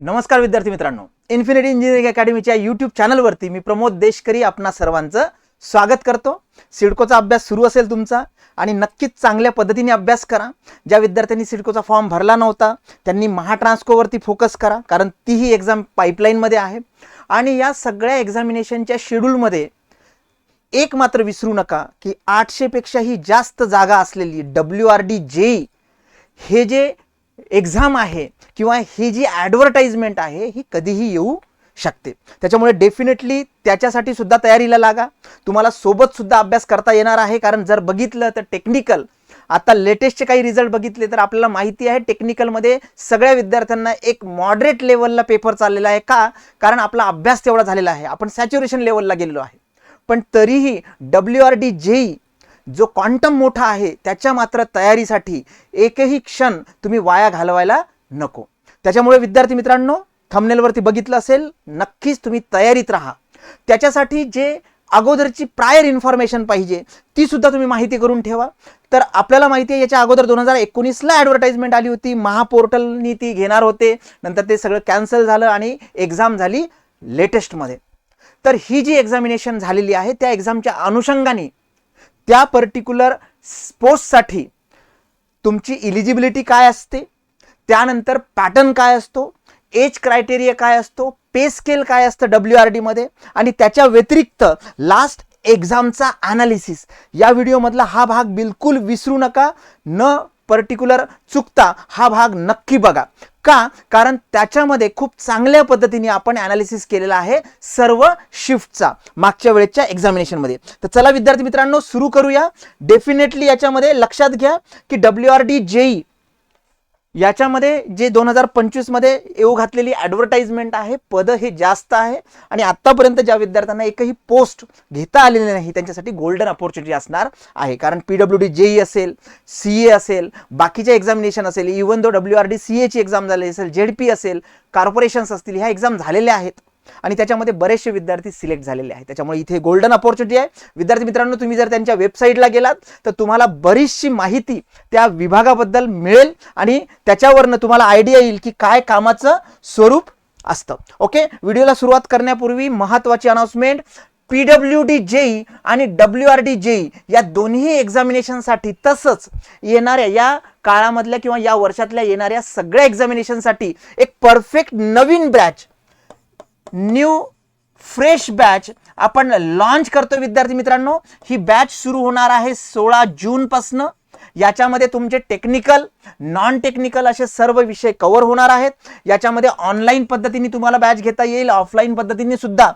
नमस्कार विद्यार्थी मित्रांनो. इन्फिनिटी इंजिनिअरिंग अकॅडमीच्या यूट्यूब चॅनलवरती मी प्रमोद देशकरी आपणा सर्वांचं स्वागत करतो. सिडकोचा अभ्यास सुरू असेल तुमचा आणि नक्कीच चांगल्या पद्धतीने अभ्यास करा. ज्या विद्यार्थ्यांनी सिडकोचा फॉर्म भरला नव्हता त्यांनी महाट्रान्स्कोवरती फोकस करा कारण तीही एक्झाम पाईपलाईनमध्ये आहे. आणि या सगळ्या एक्झामिनेशनच्या शेड्यूलमध्ये एक मात्र विसरू नका की आठशेपेक्षाही जास्त जागा असलेली डब्ल्यू आर डी जे हे जे एक्झाम आहे किंवा ही जी ॲडव्हर्टाइजमेंट आहे ही कधीही येऊ शकते. त्याच्यामुळे डेफिनेटली त्याच्यासाठी सुद्धा तयारीला लागा. तुम्हाला सोबत सुद्धा अभ्यास करता येणार आहे कारण जर बघितलं तर टेक्निकल आता लेटेस्टचे काही रिझल्ट बघितले तर आपल्याला माहिती आहे टेक्निकलमध्ये सगळ्या विद्यार्थ्यांना एक मॉडरेट लेवलला पेपर चाललेला आहे का? कारण आपला अभ्यास तेवढा झालेला आहे. आपण सॅच्युरेशन लेवलला गेलेलो आहे. पण तरीही डब्ल्यू आर डी जेई जो क्वांटम मोठा आहे त्याच्या मात्र तयारीसाठी एकही क्षण तुम्ही वाया घालवायला नको. त्याच्यामुळे विद्यार्थी मित्रांनो थंबनेलवरती बघितलं असेल नक्कीच तुम्ही तयारीत राहा. त्याच्यासाठी जे अगोदरची प्रायर इन्फॉर्मेशन पाहिजे ती सुद्धा तुम्ही माहिती करून ठेवा. तर आपल्याला माहिती आहे याच्या अगोदर दोन हजार एकोणीसला ॲडव्हर्टाइजमेंट आली होती महापोर्टलनी ती घेणार होते नंतर ते सगळं कॅन्सल झालं आणि एक्झाम झाली लेटेस्टमध्ये तर ही जी एक्झामिनेशन झालेली आहे त्या एक्झामच्या अनुषंगाने त्या पर्टिक्युलर पोस्टसाठी तुमची इलिजिबिलिटी काय असते? त्यानंतर पॅटर्न काय असतो? एज क्रायटेरिया काय असतो? पे स्केल काय असतं डब्ल्यू आर डीमध्ये आणि त्याच्या व्यतिरिक्त लास्ट एक्झामचा ॲनालिसिस या व्हिडिओमधला हा भाग बिलकुल विसरू नका. न पर्टिक्युलर चुकता हा भाग नक्की बघा. का? कारण त्याच्यामध्ये खूप चांगल्या पद्धतीने आपण ॲनालिसिस केलेला आहे सर्व शिफ्टचा मागच्या वेळेच्या एक्झामिनेशनमध्ये तर चला विद्यार्थी मित्रांनो सुरू करूया. डेफिनेटली याच्यामध्ये लक्षात घ्या की डब्ल्यू आर डी जेई याच्यामध्ये जे दोन हजार पंचवीसमध्ये येऊ घातलेली ॲडव्हर्टाइजमेंट आहे पदं हे जास्त आहे आणि आत्तापर्यंत ज्या विद्यार्थ्यांना एकही पोस्ट घेता आलेली नाही त्यांच्यासाठी गोल्डन अपॉर्च्युनिटी असणार आहे. कारण पी डब्ल्यू डी जेई असेल सी ए असेल बाकीच्या एक्झामिनेशन असेल even though W R D C एची एक्झाम झालेली असेल जेड पी असेल कॉर्पोरेशन्स असतील ह्या एक्झाम झालेल्या आहेत. आणि त्याच्यामध्ये बरेचसे विद्यार्थी सिलेक्ट झालेले आहेत. त्याच्यामुळे इथे गोल्डन अपॉर्च्युनिटी आहे. विद्यार्थी मित्रांनो तुम्ही जर त्यांच्या वेबसाईटला गेलात तर तुम्हाला बरीचशी माहिती त्या विभागाबद्दल मिळेल आणि त्याच्यावरनं तुम्हाला आयडिया येईल की काय कामाचं स्वरूप असतं. ओके व्हिडिओला सुरुवात करण्यापूर्वी महत्त्वाची announcement P W D JE आणि डब्ल्यू आर डी जेई या दोन्ही एक्झामिनेशनसाठी तसंच येणाऱ्या या काळामधल्या किंवा या वर्षातल्या येणाऱ्या सगळ्या एक्झामिनेशनसाठी एक परफेक्ट नवीन बॅच न्यू फ्रेश बॅच आपण लॉन्च करतो विद्यार्थी मित्रांनो. ही बॅच सुरू होणार आहे सोळा जूनपासनं याच्यामध्ये तुमचे टेक्निकल नॉन टेक्निकल असे सर्व विषय कव्हर होणार आहेत. याच्यामध्ये ऑनलाईन पद्धतीने तुम्हाला बॅच घेता येईल. ऑफलाईन पद्धतीने सुद्धा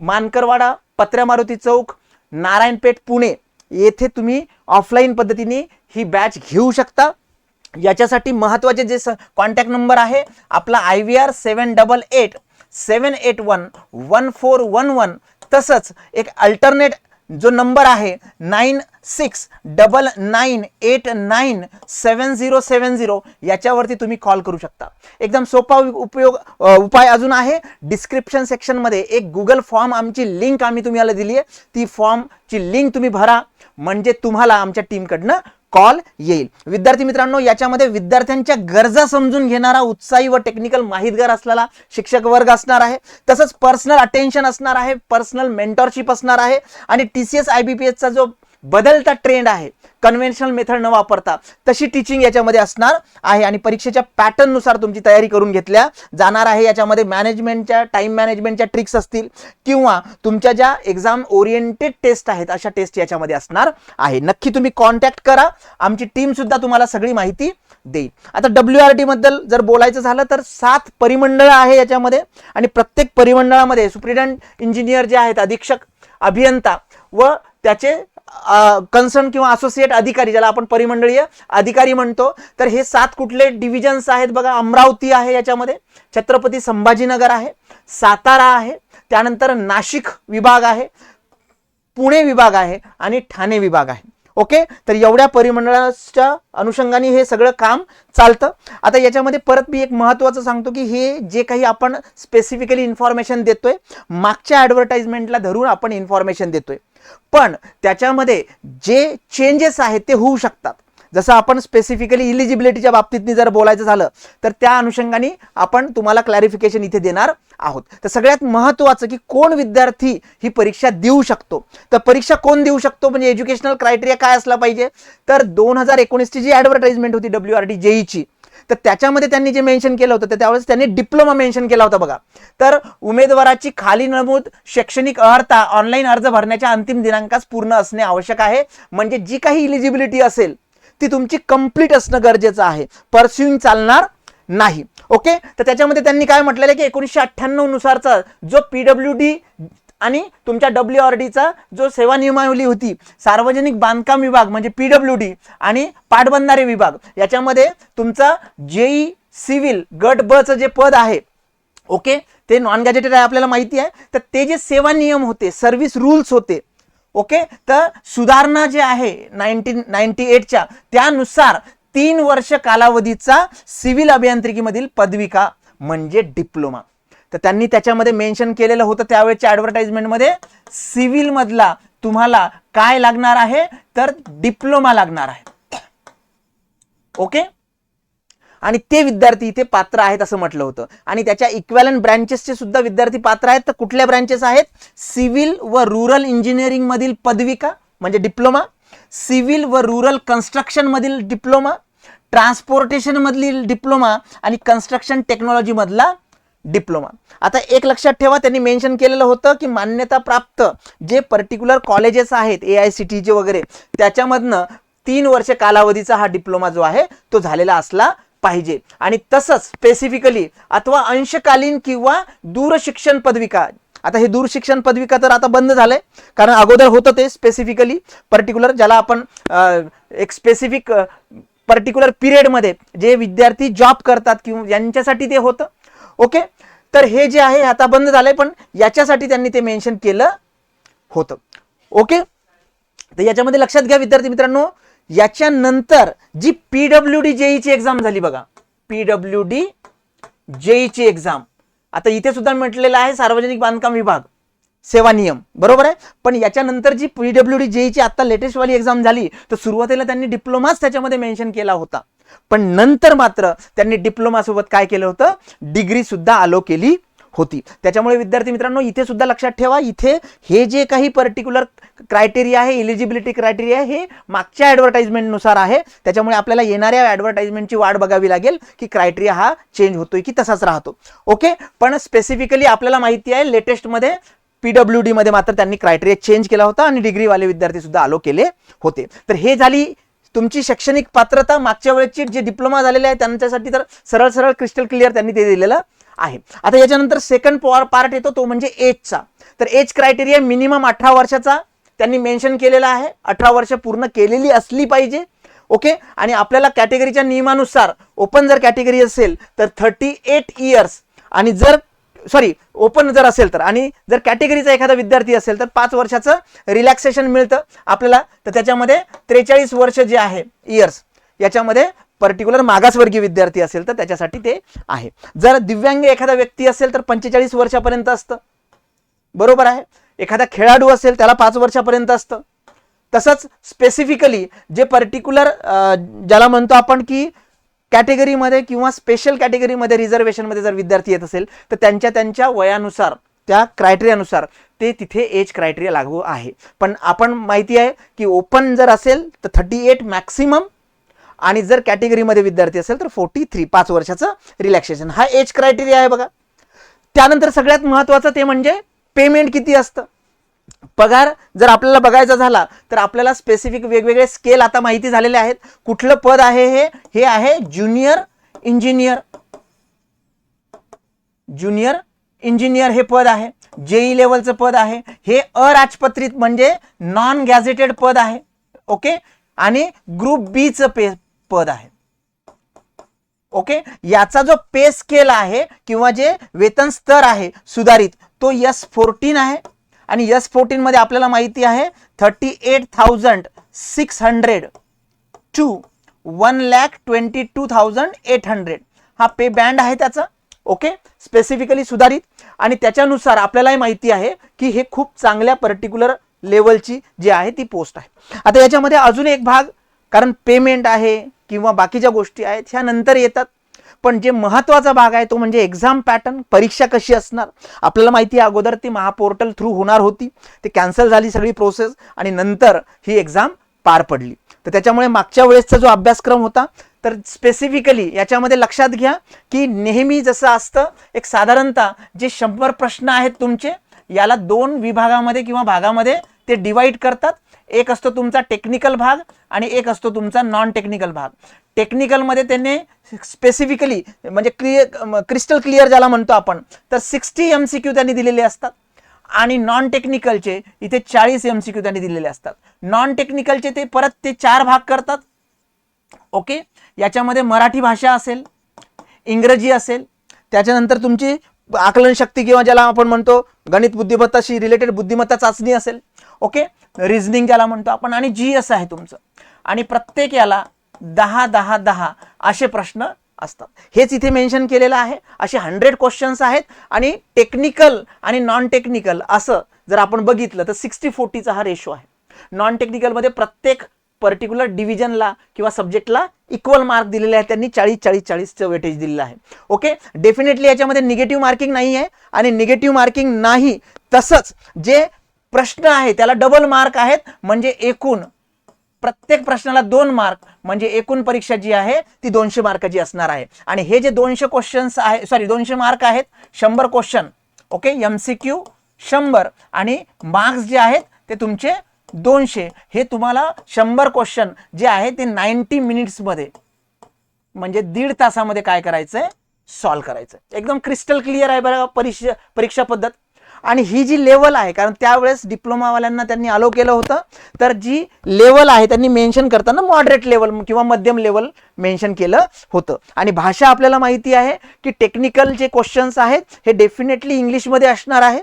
मानकरवाडा पत्र्या मारुती चौक नारायणपेठ पुणे येथे तुम्ही ऑफलाईन पद्धतीने ही बॅच घेऊ शकता. याच्यासाठी महत्त्वाचे जे स कॉन्टॅक्ट नंबर आहे आपला I V R seven double eight seven eight one one four one one तसंच एक अल्टरनेट जो नंबर आहे nine six double nine eight nine seven zero seven zero याच्यावरती तुम्ही कॉल करू शकता. एकदम सोपा उपयोग उपाय अजून आहे. डिस्क्रिप्शन सेक्शनमध्ये एक गुगल फॉर्म आमची लिंक आम्ही तुम्हाला दिली आहे ती फॉर्मची लिंक तुम्ही भरा. म्हणजे तुम्हाला आमच्या टीमकडनं कॉल येईल. विद्यार्थी मित्रांनो याच्यामध्ये विद्यार्थ्यांच्या गरजा समजून घेणारा उत्साही व टेक्निकल माहितगार असलेला शिक्षक वर्ग असणार आहे. तसंच पर्सनल अटेन्शन असणार आहे पर्सनल मेंटॉरशिप असणार आहे. आणि T C S I B P एसचा जो बदलता ट्रेंड आहे. कन्व्हेन्शनल मेथड न वापरता. तशी टीचिंग याच्यामध्ये असणार आहे आणि परीक्षेच्या पॅटर्ननुसार तुमची तयारी करून घेतल्या जाणार आहे. याच्यामध्ये मॅनेजमेंटच्या टाईम मॅनेजमेंटच्या ट्रिक्स असतील किंवा तुमच्या ज्या एक्झाम ओरिएंटेड टेस्ट आहेत अशा टेस्ट याच्यामध्ये असणार आहे. नक्की तुम्ही कॉन्टॅक्ट करा. आमची टीम सुद्धा तुम्हाला सगळी माहिती देईल. आता डब्ल्यू आर टी बद्दल जर बोलायचं झालं तर सात परिमंडळ आहे याच्यामध्ये आणि प्रत्येक परिमंडळामध्ये सुप्रिटेंडंट इंजिनियर जे आहेत अधीक्षक अभियंता व त्याचे कन्सर्न किंवा असोसिएट अधिकारी ज्याला आपण परिमंडळीय अधिकारी म्हणतो तर हे सात कुठले डिव्हिजन्स आहेत बघा? अमरावती आहे याच्यामध्ये छत्रपती संभाजीनगर आहे सातारा आहे त्यानंतर नाशिक विभाग आहे पुणे विभाग आहे आणि ठाणे विभाग आहे. ओके? तर एवढ्या परिमंडळाच्या अनुषंगाने हे सगळं काम चालतं. आता याच्यामध्ये परत मी एक महत्त्वाचं सांगतो की हे जे काही आपण स्पेसिफिकली इन्फॉर्मेशन देतोय मागच्या ॲडव्हर्टाइजमेंटला धरून आपण इन्फॉर्मेशन देतोय. पण त्याच्यामध्ये जे चेंजेस आहेत ते होऊ शकतात. जसं आपण स्पेसिफिकली इलिजिबिलिटीच्या बाबतीतनी जर बोलायचं झालं तर त्या अनुषंगाने आपण तुम्हाला क्लॅरिफिकेशन इथे देणार आहोत. तर सगळ्यात महत्त्वाचं की कोण विद्यार्थी ही परीक्षा देऊ शकतो? तर परीक्षा कोण देऊ शकतो? म्हणजे एज्युकेशनल क्रायटेरिया काय असला पाहिजे? तर दोन हजार एकोणीसची जी ॲडव्हर्टाइजमेंट होती डब्ल्यू आर डी जेईची तर त्याच्यामध्ये त्यांनी जे मेन्शन केलं होतं तर त्यावेळेस त्यांनी डिप्लोमा मेन्शन केला होता बघा. तर उमेदवाराची खाली नमूद शैक्षणिक अर्हता ऑनलाईन अर्ज भरण्याच्या अंतिम दिनांकास पूर्ण असणे आवश्यक आहे. म्हणजे जी काही इलिजिबिलिटी असेल ती तुमची कंप्लीट असणं गरजेचं आहे. परस्युईंग चालणार नाही. ओके तर त्याच्यामध्ये त्यांनी काय म्हटलेलं आहे की एकोणीसशे अठ्ठ्याण्णव नुसारचा जो पीडब्ल्यू डी आणि तुमच्या डब्ल्यू आर डीचा जो सेवा नियमावली होती सार्वजनिक बांधकाम विभाग म्हणजे पी डब्ल्यू डी आणि पाटबंधारे विभाग याच्यामध्ये तुमचा जेई सिव्हिल गट बचं जे पद आहे ओके? ते नॉन गॅजेटेड आहे आपल्याला माहिती आहे. तर ते जे सेवा नियम होते सर्व्हिस रूल्स होते ओके? तर सुधारणा जे आहे नाईन्टीन नाईन्टी एटच्या त्यानुसार तीन वर्ष कालावधीचा सिव्हिल अभियांत्रिकीमधील पदविका म्हणजे डिप्लोमा. तर त्यांनी त्याच्यामध्ये मेन्शन केलेलं होतं त्यावेळेच्या ॲडव्हर्टाइजमेंटमध्ये सिव्हिलमधला तुम्हाला काय लागणार आहे? तर डिप्लोमा लागणार आहे. ओके आणि ते विद्यार्थी इथे पात्र आहेत असं म्हटलं होतं. आणि त्याच्या इक्वॅलन ब्रँचेसचे सुद्धा विद्यार्थी पात्र आहेत. तर कुठल्या ब्रँचेस आहेत? सिव्हिल व रुरल इंजिनिअरिंग मधील पदविका म्हणजे डिप्लोमा सिव्हिल व रुरल कन्स्ट्रक्शन मधील डिप्लोमा ट्रान्सपोर्टेशन मधील डिप्लोमा आणि कन्स्ट्रक्शन टेक्नॉलॉजी मधला डिप्लोमा. आता एक लक्षात ठेवा त्यांनी मेन्शन केलेलं होतं की मान्यता प्राप्त जे पर्टिक्युलर कॉलेजेस आहेत ए आय सी टीचे वगैरे त्याच्यामधनं तीन वर्ष कालावधीचा हा डिप्लोमा जो आहे तो झालेला असला पाहिजे. आणि तसंच स्पेसिफिकली अथवा अंशकालीन किंवा दूरशिक्षण पदविका. आता हे दूरशिक्षण पदविका तर आता बंद झालंय कारण अगोदर होतं ते स्पेसिफिकली पर्टिक्युलर ज्याला आपण एक स्पेसिफिक पर्टिक्युलर पिरियडमध्ये जे विद्यार्थी जॉब करतात किंवा यांच्यासाठी ते होतं. ओके? तर हे जे आहे आता बंद झालंय पण याच्यासाठी त्यांनी ते मेन्शन केलं होतं. ओके? तर याच्यामध्ये लक्षात घ्या विद्यार्थी मित्रांनो याच्यानंतर जी पीडब्ल्यू डी जेईची एक्झाम झाली बघा. पीडब्ल्यू डी जेईची एक्झाम आता इथे सुद्धा म्हटलेलं आहे सार्वजनिक बांधकाम विभाग सेवा नियम. बरोबर आहे? पण याच्यानंतर जी पीडब्ल्यू डी जेईची आता लेटेस्ट वाली एक्झाम झाली तर सुरुवातीला त्यांनी डिप्लोमाच त्याच्यामध्ये मेन्शन केला होता. पण नंतर मात्र त्यांनी डिप्लोमा सोबत काय केलं होतं? डिग्री सुद्धा आलो केली होती. त्याच्यामुळे विद्यार्थी मित्रांनो इथे सुद्धा लक्षात ठेवा इथे हे जे काही पर्टिक्युलर क्रायटेरिया आहे इलिजिबिलिटी क्रायटेरिया हे मागच्या ॲडव्हर्टाइजमेंटनुसार आहे. त्याच्यामुळे आपल्याला येणाऱ्या ॲडव्हर्टाइजमेंटची वाट बघावी लागेल की क्रायटेरिया हा चेंज होतोय की तसाच राहतो. ओके पण स्पेसिफिकली आपल्याला माहिती आहे लेटेस्टमध्ये पीडब्ल्यू डी मध्ये मात्र त्यांनी क्रायटेरिया चेंज केला होता आणि डिग्रीवाले विद्यार्थी सुद्धा आलो केले होते. तर हे झाली तुमची शैक्षणिक पात्रता मागच्या वेळेची जे डिप्लोमा झालेले आहे त्यांच्यासाठी तर सरळ सरळ क्रिस्टल क्लिअर त्यांनी ते दिलेलं आहे. आता याच्यानंतर सेकंड पार्ट येतो तो म्हणजे एजचा तर एज क्रायटेरिया मिनिमम अठरा वर्षाचा त्यांनी मेन्शन केलेला आहे. अठरा वर्ष पूर्ण केलेली असली पाहिजे. ओके आणि आपल्याला कॅटेगरीच्या नियमानुसार ओपन जर कॅटेगरी असेल तर थर्टी एट इयर्स आणि जर सॉरी ओपन जर असेल तर. आणि जर कॅटेगरीचा एखादा विद्यार्थी असेल तर पाच वर्षाचं रिलॅक्सेशन मिळतं आपल्याला. तर त्याच्यामध्ये त्रेचाळीस वर्ष जे आहे इयर्स याच्यामध्ये पर्टिक्युलर मागासवर्गीय विद्यार्थी असेल तर त्याच्यासाठी ते आहे. जर दिव्यांग एखादा व्यक्ती असेल तर पंचेचाळीस वर्षापर्यंत असतं. बरोबर आहे? एखादा खेळाडू असेल त्याला पाच वर्षापर्यंत असतं. तसंच स्पेसिफिकली जे पर्टिक्युलर ज्याला म्हणतो आपण की कॅटेगरीमध्ये किंवा स्पेशल कॅटेगरीमध्ये रिझर्वेशनमध्ये जर विद्यार्थी येत असेल तर त्यांच्या त्यांच्या वयानुसार त्या क्रायटेरियानुसार ते तिथे एज क्रायटेरिया लागू आहे. पण आपण माहिती आहे की ओपन जर असेल तर थर्टी एट मॅक्सिमम आणि जर कॅटेगरीमध्ये विद्यार्थी असेल तर फोर्टी थ्री पाच वर्षाचं रिलॅक्सेशन हा एज क्रायटेरिया आहे बघा. त्यानंतर सगळ्यात महत्त्वाचं ते म्हणजे पेमेंट किती असतं? पगार जर आपल्याला बघायचा झाला तर आपल्याला स्पेसिफिक वेगवेगळे स्केल आता माहिती झालेले आहेत. कुठलं पद आहे हे? हे आहे ज्युनियर इंजिनियर ज्युनियर इंजिनियर हे पद आहे. जेई लेवलचं पद आहे. हे अराजपत्रित म्हणजे नॉन गॅझेटेड पद आहे. ओके आणि ग्रुप बीचं पे पद आहे. ओके याचा जो पे स्केल आहे किंवा जे वेतन स्तर आहे सुधारित तो यस फोर्टीन आहे. आणि यस फोर्टीन मध्ये आपल्याला माहिती आहे thirty eight thousand six hundred to one lakh twenty two thousand eight hundred हा पे बँड आहे त्याचा ओके स्पेसिफिकली सुधारित. आणि त्याच्यानुसार आपल्यालाही माहिती आहे की हे खूप चांगल्या पर्टिक्युलर लेवलची जी आहे ती पोस्ट आहे. आता याच्यामध्ये अजून एक भाग कारण पेमेंट आहे किंवा बाकीच्या गोष्टी आहेत ह्या नंतर येतात. पण जे महत्त्वाचा भाग आहे तो म्हणजे एक्झाम पॅटर्न परीक्षा कशी असणार? आपल्याला माहिती आहे अगोदर ती महापोर्टल थ्रू होणार होती ते कॅन्सल झाली सगळी प्रोसेस आणि नंतर ही एक्झाम पार पडली. तर त्याच्यामुळे मागच्या वेळेसचा जो अभ्यासक्रम होता तर स्पेसिफिकली याच्यामध्ये लक्षात घ्या की नेहमी जसं असतं एक साधारणतः जे शंभर प्रश्न आहेत तुमचे याला दोन विभागामध्ये किंवा भागामध्ये ते डिवाईड करतात. एक असतो तुमचा टेक्निकल भाग आणि एक असतो तुमचा नॉन टेक्निकल भाग. टेक्निकलमध्ये त्यांनी स्पेसिफिकली म्हणजे क्लिअर क्रिस्टल क्लिअर ज्याला म्हणतो आपण तर सिक्स्टी एम सी क्यू त्यांनी दिलेले असतात. आणि नॉन टेक्निकलचे इथे चाळीस एम सी क्यू त्यांनी दिलेले असतात. नॉन टेक्निकलचे ते परत ते चार भाग करतात. ओके याच्यामध्ये मराठी भाषा असेल इंग्रजी असेल त्याच्यानंतर तुमची आकलन शक्ती किंवा ज्याला आपण म्हणतो गणित बुद्धिमत्ताशी रिलेटेड बुद्धिमत्ता चाचणी असेल. ओके रिझनिंग ज्याला म्हणतो आपण आणि जी एस आहे तुमचं. आणि प्रत्येक याला दहा दहा दहा असे प्रश्न असतात. हेच इथे मेन्शन केलेलं आहे. असे हंड्रेड क्वेश्चन्स आहेत आणि टेक्निकल आणि नॉन टेक्निकल असं जर आपण बघितलं तर सिक्स्टी फोर्टीचा हा रेशो आहे. नॉन टेक्निकलमध्ये प्रत्येक पर्टिक्युलर डिव्हिजनला किंवा सब्जेक्टला इक्वल मार्क दिलेले आहेत. त्यांनी चाळीस चाळीस चाळीसचं वेटेज दिलेलं आहे. ओके डेफिनेटली याच्यामध्ये निगेटिव्ह मार्किंग नाही आहे आणि निगेटिव्ह मार्किंग नाही. तसंच जे प्रश्न आहे त्याला डबल मार्क आहेत. म्हणजे एकूण प्रत्येक प्रश्नाला दोन मार्क म्हणजे एकूण परीक्षा जी आहे ती दोनशे मार्काची असणार आहे. आणि हे जे दोनशे क्वेश्चन्स आहे सॉरी दोनशे मार्क आहेत शंभर question okay M C Q शंभर. आणि मार्क्स जे आहेत ते तुमचे दोनशे. हे तुम्हाला शंभर क्वेश्चन जे आहे ते नाईन्टी मिनिट्समध्ये म्हणजे दीड तासामध्ये काय करायचंय? सॉल्व करायचं एकदम क्रिस्टल क्लिअर आहे बरं परीक्षा परीक्षा पद्धत. आणि ही जी लेवल आहे कारण त्यावेळेस डिप्लोमावाल्यांना त्यांनी अलो केलं होतं तर जी लेवल आहे त्यांनी मेन्शन करताना मॉडरेट लेवल किंवा मध्यम लेवल मेन्शन केलं होतं. आणि भाषा आपल्याला माहिती आहे की टेक्निकल जे क्वेश्चन्स आहेत हे डेफिनेटली इंग्लिशमध्ये असणार आहे.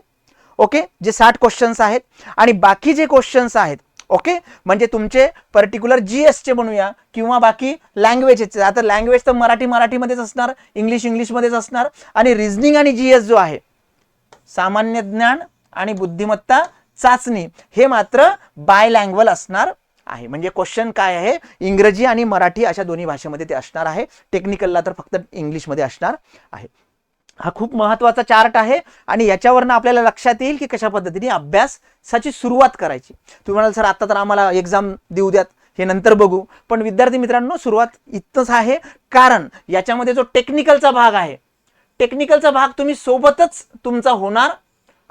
ओके जे साठ क्वेश्चन्स आहेत. आणि बाकी जे क्वेश्चन्स आहेत ओके म्हणजे तुमचे पर्टिक्युलर जी एसचे म्हणूया किंवा बाकी लँग्वेजेसचे आता लँग्वेज तर मराठी मराठीमध्येच असणार इंग्लिश इंग्लिशमध्येच असणार. आणि रिझनिंग आणि जी एस जो आहे सामान्य ज्ञान आणि बुद्धिमत्ता चाचणी हे मात्र बायलँग्वल असणार आहे. म्हणजे क्वेश्चन काय आहे? इंग्रजी आणि मराठी अशा दोन्ही भाषेमध्ये ते असणार आहे. टेक्निकलला तर फक्त इंग्लिशमध्ये असणार आहे. हा खूप महत्त्वाचा चार्ट आहे आणि याच्यावरनं आपल्याला लक्षात येईल की कशा पद्धतीने अभ्यासाची सुरुवात करायची. तुम्ही म्हणाल सर आता तर आम्हाला एक्झाम देऊ द्यात हे नंतर बघू. पण विद्यार्थी मित्रांनो सुरुवात इथंच आहे. कारण याच्यामध्ये जो टेक्निकलचा भाग आहे टेक्निकलचा भाग तुम्ही सोबतच तुमचा होणार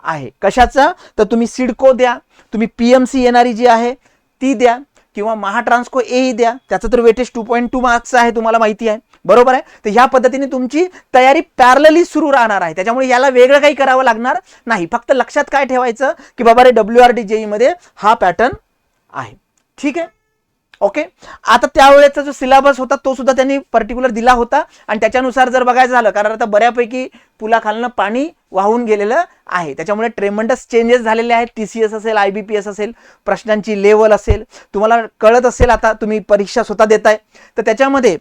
आहे. कशाचा? तर तुम्ही सिडको द्या. तुम्ही पी एम सी येणारी जी आहे ती द्या. किंवा महाट्रान्सको ए द्या. त्याचं तर weightage two point two marks आहे तुम्हाला माहिती आहे. बरोबर आहे? तर ह्या पद्धतीने तुमची तयारी पॅरलली सुरू राहणार आहे. त्याच्यामुळे याला वेगळं काही करावं लागणार नाही. फक्त लक्षात काय ठेवायचं की बाबा रे डब्ल्यू आर डी जेईमध्ये हा पॅटर्न आहे. ठीक आहे? ओके? आता त्यावेळेचा जो सिलेबस होता तो सुद्धा त्यांनी पर्टिक्युलर दिला होता. आणि त्याच्यानुसार जर बघायचं झालं कारण आता बऱ्यापैकी पुलाखालनं पाणी वाहून गेलेलं आहे. त्याच्यामुळे ट्रेमंडस चेंजेस झालेले आहेत. टी सी एस असेल आय बी पी एस असेल प्रश्नांची लेवल असेल. तुम्हाला कळत असेल आता तुम्ही परीक्षा स्वतः देताय. तर त्याच्यामध्ये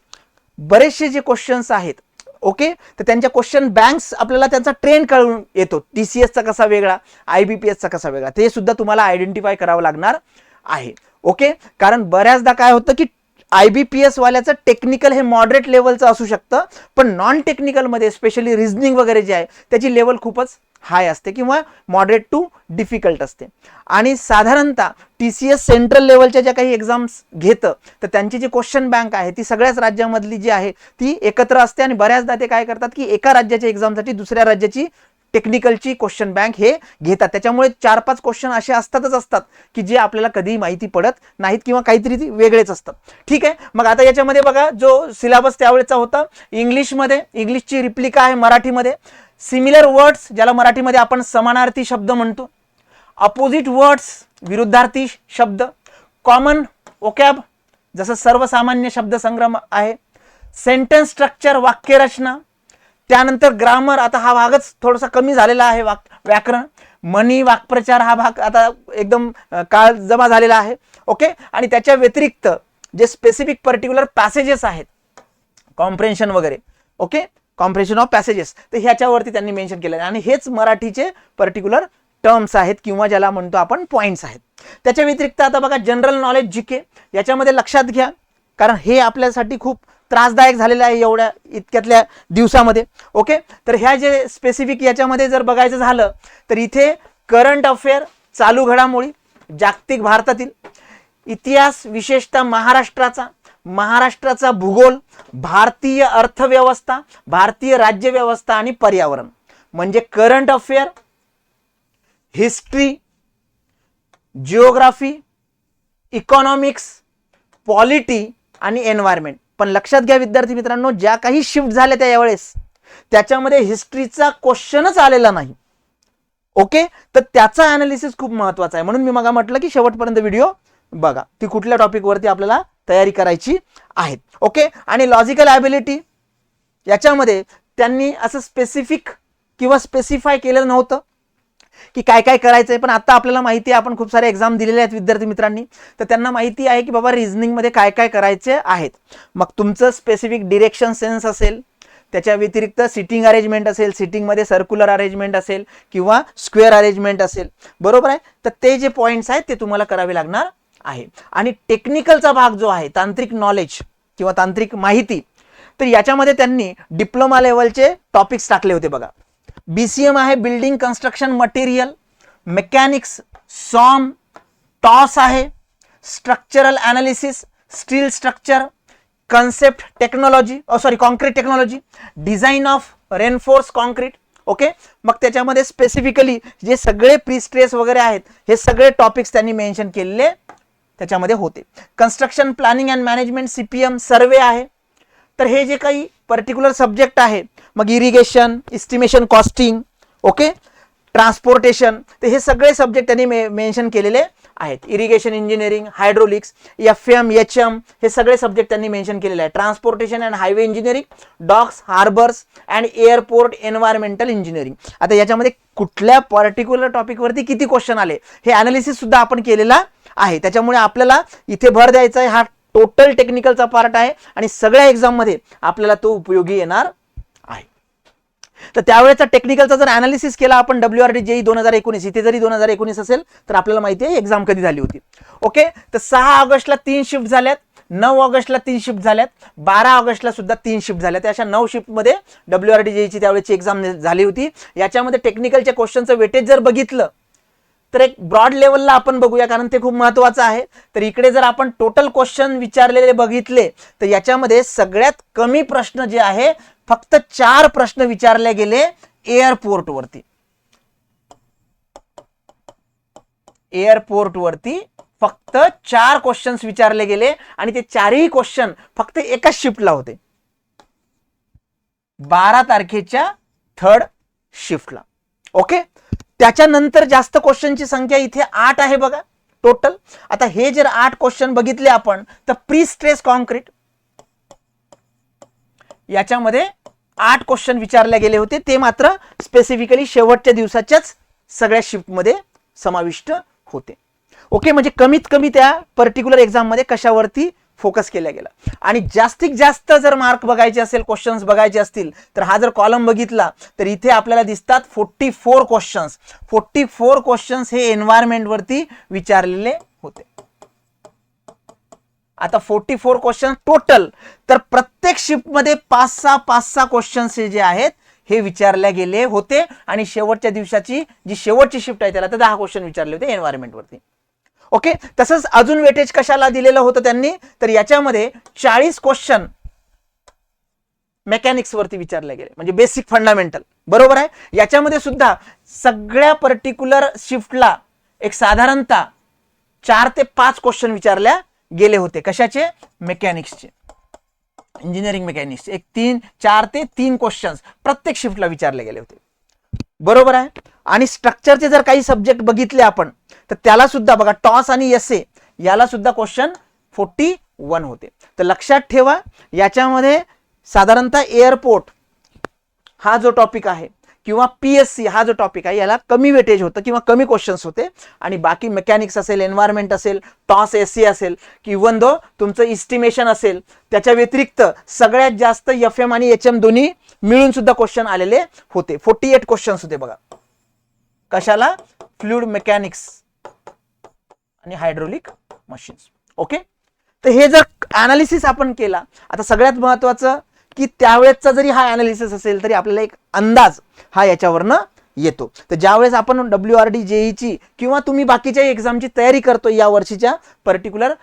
बरेचसे जे क्वेश्चन्स आहेत ओके? तर त्यांच्या क्वेश्चन बँक्स आपल्याला त्यांचा ट्रेंड कळून येतो. टी सी एसचा कसा वेगळा आय बी पी एसचा कसा वेगळा? ते सुद्धा तुम्हाला आयडेंटिफाय करावं लागणार. आहे. ओके कारण बऱ्याचदा काय होतं की आय बी पी एस वाल्याचं टेक्निकल हे मॉडरेट लेवलचं असू शकतं पण नॉन टेक्निकलमध्ये स्पेशली रिझनिंग वगैरे जे आहे त्याची लेवल खूपच हाय असते किंवा मॉडरेट टू डिफिकल्ट असते. आणि साधारणतः टी सी एस सेंट्रल लेवलच्या ज्या काही एक्झाम्स घेतं तर त्यांची जी क्वेश्चन बँक आहे ती सगळ्याच राज्यामधली जी आहे ती एकत्र असते आणि बऱ्याचदा ते काय करतात की एका राज्याच्या एक्झामसाठी दुसऱ्या राज्याची टेक्निकलची क्वेश्चन बँक हे घेतात. त्याच्यामुळे चार पाच क्वेश्चन असे असतातच असतात की जे आपल्याला कधीही माहिती पडत नाहीत किंवा काहीतरी वेगळेच असतात. ठीक आहे? मग आता याच्यामध्ये बघा जो सिलेबस त्यावेळेचा होता इंग्लिशमध्ये इंग्लिशची रिप्लिका आहे मराठीमध्ये. सिमिलर वर्ड्स ज्याला मराठीमध्ये आपण समानार्थी शब्द म्हणतो. अपोजिट वर्ड्स विरुद्धार्थी शब्द. कॉमन ओकॅब जसं सर्वसामान्य शब्दसंग्रह आहे. सेंटेन्स स्ट्रक्चर वाक्यरचना. त्यानंतर ग्रामर आता हा भागच थोडासा कमी झालेला आहे वाक व्याकरण. मनी वाक्प्रचार हा भाग आता एकदम काळ जमा झालेला आहे. ओके? आणि त्याच्या व्यतिरिक्त जे स्पेसिफिक पर्टिक्युलर पॅसेजेस आहेत कॉम्प्रेन्शन वगैरे ओके? कॉम्प्रेन्शन ऑफ पॅसेजेस तर ह्याच्यावरती त्यांनी मेन्शन केलं आहे. आणि हेच मराठीचे पर्टिक्युलर टर्म्स आहेत किंवा ज्याला म्हणतो आपण पॉईंट्स आहेत. त्याच्या व्यतिरिक्त आता बघा जनरल नॉलेज जी के याच्यामध्ये लक्षात घ्या. कारण हे आपल्यासाठी खूप त्रासदायक झालेलं आहे एवढ्या इतक्यातल्या दिवसामध्ये. ओके तर ह्या जे स्पेसिफिक याच्यामध्ये जर बघायचं झालं तर इथे करंट अफेअर चालू घडामोडी जागतिक भारतातील. इतिहास विशेषतः महाराष्ट्राचा महाराष्ट्राचा भूगोल भारतीय अर्थव्यवस्था भारतीय राज्यव्यवस्था आणि पर्यावरण. म्हणजे current affair history geography economics polity आणि एन्व्हायरमेंट पण लक्षात घ्या विद्यार्थी मित्रांनो ज्या काही शिफ्ट झाल्या त्या यावेळेस त्याच्यामध्ये हिस्ट्रीचा क्वेश्चनच आलेला नाही. ओके तर त्याचा अनालिसिस खूप महत्त्वाचा आहे. म्हणून मी मग म्हटलं की शेवटपर्यंत व्हिडिओ बघा. ती कुठल्या टॉपिकवरती आपल्याला तयारी करायची आहे ओके आणि लॉजिकल ॲबिलिटी याच्यामध्ये त्यांनी असं स्पेसिफिक किंवा स्पेसिफाय केलेलं नव्हतं. की काय काय करायचं आहे पण आता आपल्याला माहिती आहे आपण खूप सारे एक्झाम दिलेले आहेत विद्यार्थी मित्रांनी. तर त्यांना माहिती आहे की बाबा रिझनिंगमध्ये काय काय करायचे आहेत. मग तुमचं स्पेसिफिक डिरेक्शन सेन्स असेल त्याच्या व्यतिरिक्त सिटिंग अरेंजमेंट असेल सिटिंगमध्ये सर्क्युलर अरेंजमेंट असेल किंवा स्क्वेअर अरेंजमेंट असेल. बरोबर आहे? तर ते जे पॉईंट्स आहेत ते तुम्हाला करावे लागणार आहे. आणि टेक्निकलचा भाग जो आहे तांत्रिक नॉलेज किंवा तांत्रिक माहिती तर याच्यामध्ये त्यांनी डिप्लोमा लेवलचे टॉपिक्स टाकले होते बघा. बी सी एम आहे building construction material mechanics SOM TOS आहे structural analysis steel structure concept technology sorry concrete technology design of reinforce concrete okay मग त्याच्यामध्ये स्पेसिफिकली जे सगळे प्रीस्ट्रेस वगैरे आहेत हे सगळे टॉपिक्स त्यांनी मेन्शन केलेले त्याच्यामध्ये होते. Construction planning and management C P M survey आहे. तर हे जे काही पर्टिक्युलर सब्जेक्ट आहे मग irrigation estimation costing okay transportation तर हे सगळे सब्जेक्ट त्यांनी मे मेन्शन केलेले आहेत. Irrigation engineering hydraulics F M H M हे सगळे सब्जेक्ट त्यांनी मेन्शन केलेले आहेत. Transportation and highway engineering docks harbours and airport environmental engineering आता याच्यामध्ये कुठल्या पर्टिक्युलर टॉपिकवरती किती क्वेश्चन आले हे अनालिसिस सुद्धा आपण केलेला आहे. त्याच्यामुळे आपल्याला इथे भर द्यायचा आहे. हा टोटल टेक्निकलचा पार्ट आहे आणि सगळ्या एक्झाममध्ये आपल्याला तो उपयोगी येणार तर त्यावेळेचा टेक्निकलचा जर अनालिसिस केला आपण डब्ल्यू आर डी जेई दोन हजार एकोणीस इथे जरी दोन हजार एकोणीस असेल तर आपल्याला माहिती आहे एक्झाम कधी झाली होती. ओके तर सहा ऑगस्टला तीन शिफ्ट झाल्यात नऊ ऑगस्टला तीन शिफ्ट झाल्यात बारा ऑगस्टला सुद्धा तीन शिफ्ट झाल्यात. अशा नऊ शिफ्टमध्ये डब्ल्यू आर डी जेईची त्यावेळेची एक्झाम झाली होती. याच्यामध्ये टेक्निकलच्या क्वेश्चनचं वेटेज जर बघितलं तर एक ब्रॉड लेवलला आपण बघूया कारण ते खूप महत्वाचं आहे. तर इकडे जर आपण टोटल क्वेश्चन विचारलेले बघितले तर याच्यामध्ये सगळ्यात कमी प्रश्न जे आहे फक्त चार प्रश्न विचारले गेले एअरपोर्ट वरती. एअरपोर्ट वरती फक्त चार क्वेश्चन्स विचारले गेले आणि ते चारही क्वेश्चन फक्त एकाच शिफ्टला होते. बारा तारखेच्या थर्ड शिफ्टला ओके त्याच्यानंतर जास्त क्वेश्चनची संख्या इथे आठ आहे बघा टोटल आता हे जर आठ क्वेश्चन बघितले आपण तर प्री स्ट्रेस कॉन्क्रीट याच्यामध्ये आठ क्वेश्चन विचारले गेले होते. ते मात्र स्पेसिफिकली शेवटच्या दिवसाच्याच सगळ्या शिफ्टमध्ये समाविष्ट होते. ओके म्हणजे कमीत कमी त्या पर्टिक्युलर एक्झाममध्ये कशावरती फोकस केला गेला. आणि जास्तीत जास्त जर मार्क बघायचे असेल क्वेश्चन्स बघायचे असतील तर हा जर कॉलम बघितला तर इथे आपल्याला दिसतात forty four questions forty four questions हे एन्व्हायरमेंटवरती विचारलेले होते. आता फोर्टी फोर क्वेश्चन टोटल तर प्रत्येक शिफ्टमध्ये पाच सहा पाच सहा क्वेश्चन्स हे जे आहेत हे विचारले गेले होते. आणि शेवटच्या दिवसाची जी शेवटची शिफ्ट आहे त्याला तर दहा क्वेश्चन विचारले होते एन्व्हायरमेंटवरती ओके तसंच अजून वेटेज कशाला दिलेलं होतं त्यांनी? तर याच्यामध्ये चाळीस क्वेश्चन मेकॅनिक्स वरती विचारले गेले. म्हणजे बेसिक फंडामेंटल बरोबर आहे? याच्यामध्ये सुद्धा सगळ्या पर्टिक्युलर शिफ्टला एक साधारणतः चार ते पाच क्वेश्चन विचारल्या गेले होते. कशाचे? मेकॅनिक्सचे इंजिनिअरिंग मेकॅनिक्स एक तीन चार ते तीन क्वेश्चन्स प्रत्येक शिफ्टला विचारले गेले होते. बरोबर आहे? आणि स्ट्रक्चरचे जर काही सब्जेक्ट बघितले आपण तर त्याला सुद्धा बघा टॉस आणि एस ए याला सुद्धा क्वेश्चन फोर्टी वन होते. तर लक्षात ठेवा याच्यामध्ये साधारणतः एअरपोर्ट हा जो टॉपिक आहे किंवा पी एस सी हा जो टॉपिक आहे याला कमी वेटेज होतं किंवा कमी क्वेश्चन्स होते. आणि बाकी मेकॅनिक्स असेल एन्व्हायरमेंट असेल टॉस एस सी असेल इवन दो तुमचं इस्टिमेशन असेल त्याच्या व्यतिरिक्त सगळ्यात जास्त एफ एम आणि एच एम दोन्ही मिळून सुद्धा क्वेश्चन आलेले होते. फोर्टी एट क्वेश्चन्स होते बघा. कशाला? फ्लुइड मेकॅनिक्स आणि हायड्रोलिक मशीन्स ओके तर हे जर अनालिसिस आपण केला आता सगळ्यात महत्वाचं की त्यावेळेसचा जरी हा अनालिसिस असेल तरी आपल्याला एक अंदाज हा याच्यावरनं येतो. तर ज्यावेळेस आपण डब्ल्यू आर डी जेईची किंवा तुम्ही बाकीच्या एक्झामची तयारी करतो या वर्षीच्या पर्टिक्युलर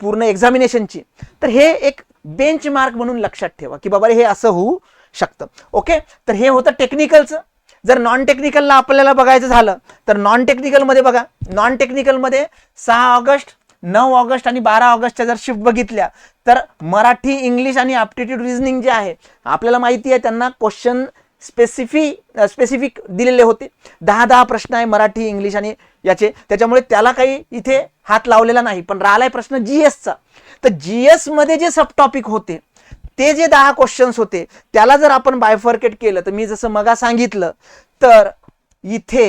पूर्ण एक्झामिनेशनची तर हे एक बेंचमार्क म्हणून लक्षात ठेवा की बाबा रे, हे असं होऊ शकतं. ओके तर हे होतं टेक्निकलचं जर नॉन टेक्निकलला आपल्याला बघायचं झालं तर नॉन टेक्निकलमध्ये बघा. नॉन टेक्निकलमध्ये सहा ऑगस्ट नऊ ऑगस्ट आणि बारा ऑगस्टच्या जर शिफ्ट बघितल्या तर मराठी इंग्लिश आणि ॲप्टिट्यूड रिझनिंग जे आहे आपल्याला माहिती आहे त्यांना क्वेश्चन स्पेसिफिक स्पेसिफिक दिलेले होते. दहा दहा प्रश्न आहे मराठी इंग्लिश आणि याचे. त्याच्यामुळे त्याला काही इथे हात लावलेला नाही. पण राहिलाय प्रश्न जी एसचा तर जी मध्ये जे सब टॉपिक होते ते जे दहा क्वेश्चन्स होते त्याला जर आपण बायफर्केट केलं तर मी जसं मगा सांगितलं तर इथे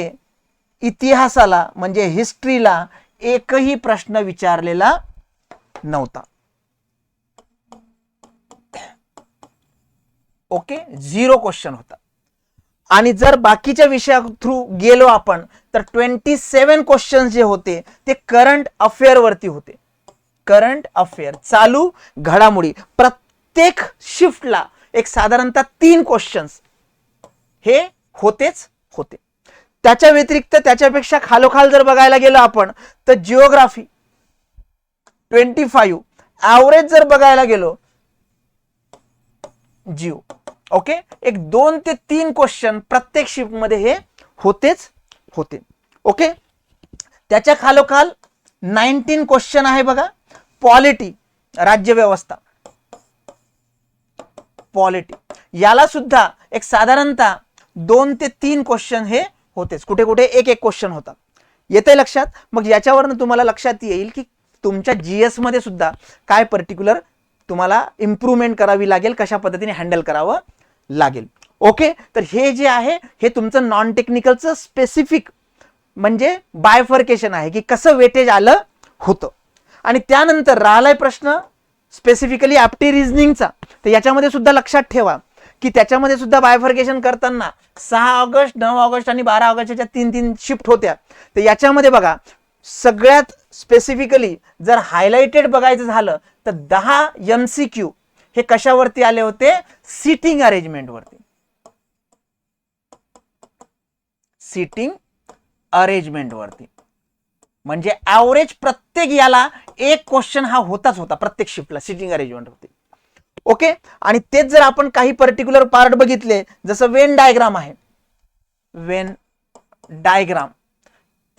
इतिहासाला म्हणजे हिस्ट्रीला एकही प्रश्न विचारलेला नव्हता. ओके? झिरो क्वेश्चन होता. आणि जर बाकीच्या विषया थ्रू गेलो आपण तर ट्वेंटी सेवन क्वेश्चन जे होते ते करंट अफेअर वरती होते. Current affair. चालू घडामोडी. प्रत्येक शिफ्टला एक साधारणतः तीन क्वेश्चन्स. हे होतेच होते. त्याच्या व्यतिरिक्त त्याच्यापेक्षा खालोखाल जर बघायला गेलो आपण तर जिओग्राफी ट्वेंटी फाईव्ह ॲव्हरेज जर बघायला गेलो जिओ ओके एक दोन ते तीन क्वेश्चन प्रत्येक शिफ्टमध्ये हे होतेच होते ओके त्याच्या खालोखाल नाईन्टीन क्वेश्चन आहे बघा. पॉलिटी राज्यव्यवस्था. पॉलिटी याला सुद्धा एक साधारणतः दोन ते तीन क्वेश्चन हे होतेच. कुठे कुठे एक एक क्वेश्चन होता येते लक्षात? मग याच्यावरनं तुम्हाला लक्षात येईल की तुमच्या जी एसमध्ये सुद्धा काय पर्टिक्युलर तुम्हाला इम्प्रूव्हमेंट करावी लागेल कशा पद्धतीने हँडल करावं लागेल. ओके तर हे जे आहे हे तुमचं नॉन टेक्निकलचं स्पेसिफिक म्हणजे बायफर्केशन आहे की कसं वेटेज आलं होतं. आणि त्यानंतर राहिलाय प्रश्न स्पेसिफिकली ॲप्टी रिझनिंगचा तर याच्यामध्ये सुद्धा लक्षात ठेवा. की त्याच्यामध्ये सुद्धा बायफर्केशन करताना सहा ऑगस्ट नऊ ऑगस्ट आणि बारा ऑगस्टच्या तीन तीन शिफ्ट होत्या. तर याच्यामध्ये बघा सगळ्यात स्पेसिफिकली जर हायलाइटेड बघायचं झालं तर दहा एम सी क्यू हे कशावरती आले होते? सिटिंग अरेंजमेंटवरती सिटिंग अरेंजमेंटवरती म्हणजे ॲव्हरेज प्रत्येक याला एक क्वेश्चन हा होताच होता प्रत्येक शिफ्टला सिटिंग अरेंजमेंट होती ओके? आणि तेच जर आपण काही पर्टिक्युलर पार्ट बघितले जसं वेन डायग्राम आहे. वेन डायग्राम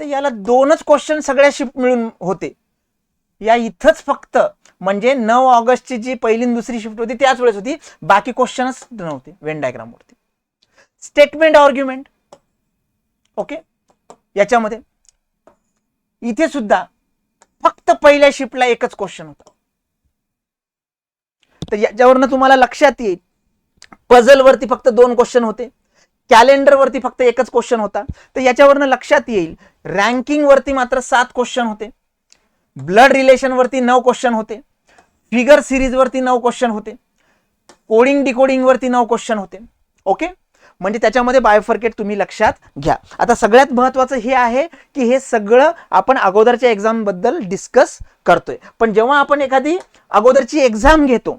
तर याला दोनच क्वेश्चन सगळ्या शिफ्ट मिळून होते. या इथंच फक्त म्हणजे नऊ ऑगस्टची जी पहिली दुसरी शिफ्ट होती त्याच वेळेस होती. बाकी क्वेश्चनच नव्हते वेन डायग्राम वरती. Statement argument okay? याच्यामध्ये. इथे सुद्धा फक्त पहिल्या शिफ्टला एकच क्वेश्चन होता. तर याच्यावरनं तुम्हाला लक्षात येईल. पझलवरती फक्त दोन क्वेश्चन होते. कॅलेंडरवरती फक्त एकच क्वेश्चन होता. तर याच्यावरनं लक्षात येईल. रँकिंगवरती मात्र सात क्वेश्चन होते. ब्लड रिलेशनवरती नऊ क्वेश्चन होते. फिगर सिरीजवरती नऊ क्वेश्चन होते. कोडिंग डिकोडिंगवरती नऊ क्वेश्चन होते. ओके म्हणजे त्याच्यामध्ये बायोफर्केट तुम्ही लक्षात घ्या. आता सगळ्यात महत्वाचं हे आहे की हे सगळं आपण अगोदरच्या एक्झामबद्दल डिस्कस करतोय. पण जेव्हा आपण एखादी अगोदरची एक्झाम घेतो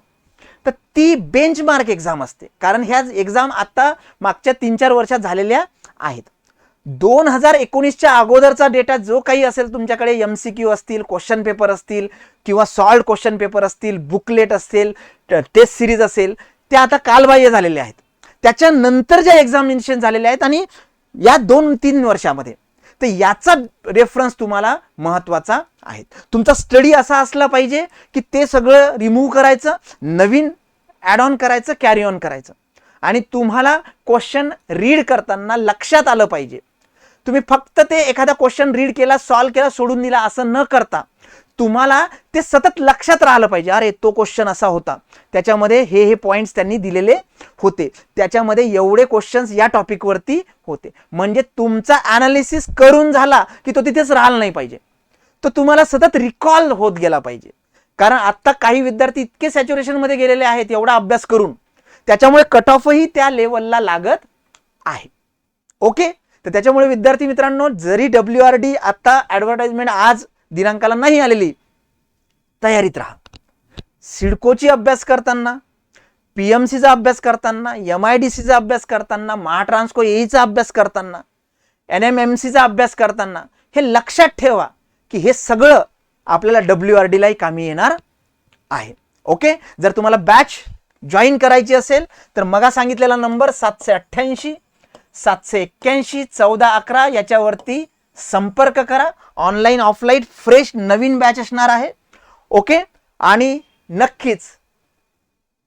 तर ती बेंचमार्क एक्झाम असते. कारण ह्या एक्झाम आता मागच्या तीन चार वर्षात झालेल्या आहेत. दोन हजार एकोणीसच्या अगोदरचा डेटा जो काही असेल तुमच्याकडे एम सी क्यू असतील क्वेश्चन पेपर असतील किंवा सॉल्ड क्वेश्चन पेपर असतील बुकलेट असेल टेस्ट सिरीज असेल ते आता कालबाह्य झालेले आहेत. त्याच्यानंतर ज्या एक्झामिनेशन झालेल्या आहेत आणि या दोन तीन वर्षामध्ये तर याचा रेफरन्स तुम्हाला महत्त्वाचा आहे. तुमचा स्टडी असा असला पाहिजे की ते सगळं रिमूव्ह करायचं नवीन ॲड ऑन करायचं कॅरी ऑन करायचं. आणि तुम्हाला क्वेश्चन रीड करताना लक्षात आलं पाहिजे. तुम्ही फक्त ते एखादा क्वेश्चन रीड केला सॉल्व केला सोडून दिला असं न करता तुम्हाला ते सतत लक्षात राहिलं पाहिजे. अरे तो क्वेश्चन असा होता. त्याच्यामध्ये हे हे पॉईंट्स त्यांनी दिलेले होते. त्याच्यामध्ये एवढे क्वेश्चन्स या टॉपिकवरती होते. म्हणजे तुमचा अनालिसिस करून झाला की तो तिथेच राहिला नाही पाहिजे. तो तुम्हाला सतत रिकॉल होत गेला पाहिजे. कारण आत्ता काही विद्यार्थी इतके सॅच्युरेशनमध्ये गेलेले आहेत एवढा अभ्यास करून. त्याच्यामुळे कट ऑफही त्या लेवलला लागत आहे. ओके तर त्याच्यामुळे विद्यार्थी मित्रांनो जरी डब्ल्यू आर डी आता ॲडव्हर्टाइजमेंट आज दिनांकाला नाही आलेली. तयारीत राहा. सिडकोची अभ्यास करताना पी एम सीचा अभ्यास करताना एम आय डी सीचा अभ्यास करताना महाट्रान्सको एईचा अभ्यास करताना एन एम एम सीचा अभ्यास करताना हे लक्षात ठेवा की हे सगळं आपल्याला डब्ल्यू आर डीलाही कामी येणार आहे. ओके? जर तुम्हाला बॅच जॉईन करायची असेल तर मगा सांगितलेला नंबर सातशे अठ्ठ्याऐंशी सातशे एक्क्याऐंशी चौदा अकरा याच्यावरती संपर्क करा. ऑनलाईन ऑफलाईन फ्रेश नवीन बॅच असणार आहे. ओके आणि नक्कीच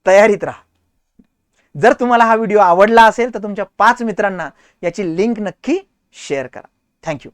तयारीत राहा. जर तुम्हाला हा व्हिडिओ आवडला असेल तर तुमच्या पाच मित्रांना याची लिंक नक्की शेअर करा. थँक्यू